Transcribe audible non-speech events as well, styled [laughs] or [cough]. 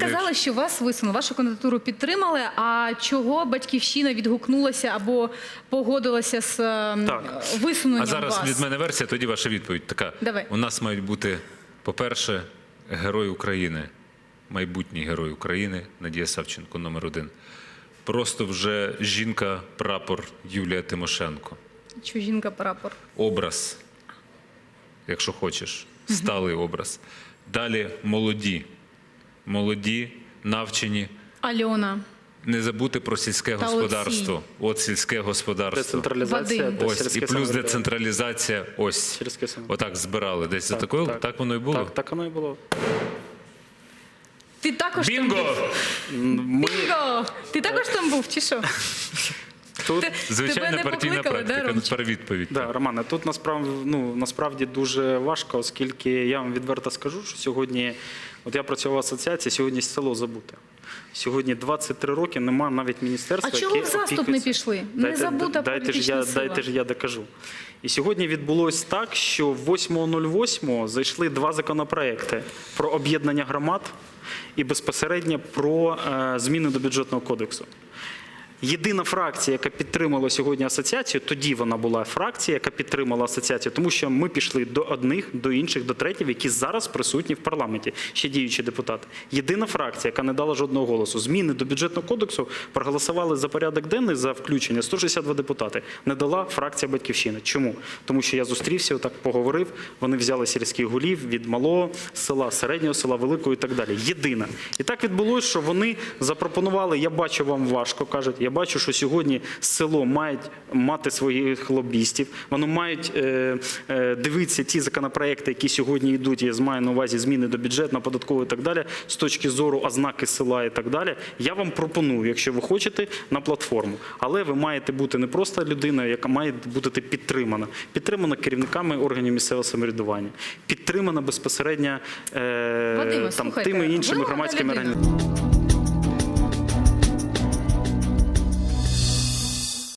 сказали, що вас висунули, вашу кандидатуру підтримали. А чого батьківщина відгукнулася або погодилася з ем, Так. висуненням А зараз вас? від мене версія, тоді ваша відповідь така. Давай. У нас мають бути, по-перше, герой України, майбутній герой України Надія Савченко, номер один. Просто вже жінка, прапор Юлія Тимошенко. Чу жінка прапор. Образ, якщо хочеш, сталий образ. Далі молоді, молоді, навчені. Альона. Не забути про сільське Та господарство. От сільське господарство. Децентралізація Ось і плюс децентралізація. Ось Сільське отак збирали. Десь за такою. Так. воно і було. Так, так воно і було. Ти також там Бінго! був? Ми Бінго! Ти також там був, чи що? [laughs] тут Звичайна не партійна да, практика. Ромчик? Тепер відповідь. Да, Романе, тут насправді, ну, насправді дуже важко, оскільки я вам відверто скажу, що сьогодні, от я працював в асоціації, сьогодні село забуте. Сьогодні 23 роки немає навіть міністерства, А чого яке в заступ не пішли? Не забута дайте ж я, сила. Дайте ж я докажу. І сьогодні відбулось так, що 8.08 зайшли два законопроекти про об'єднання громад і безпосередньо про е, зміни до бюджетного кодексу. Єдина фракція, яка підтримала сьогодні асоціацію, тоді вона була фракція, яка підтримала асоціацію, тому що ми пішли до одних, до інших, до третіх, які зараз присутні в парламенті, ще діючі депутати. Єдина фракція, яка не дала жодного голосу. Зміни до бюджетного кодексу проголосували за порядок денний за включення 162 депутати. Не дала фракція Батьківщини. Чому? Тому що я зустрівся, отак поговорив. Вони взяли сільських голів від малого села, середнього села, великого і так далі. Єдина. І так відбулося, що вони запропонували. Я бачу вам важко, кажуть. Я бачу, що сьогодні село має мати своїх лобістів. Воно мають е, е, дивитися ті законопроекти, які сьогодні йдуть. Я маю на увазі зміни до бюджету, податкового і так далі, з точки зору ознаки села і так далі. Я вам пропоную, якщо ви хочете, на платформу. Але ви маєте бути не просто людиною, яка має бути підтримана. Підтримана керівниками органів місцевого самоврядування, підтримана безпосередньо е, там слухайте, тими іншими громадськими організаціями.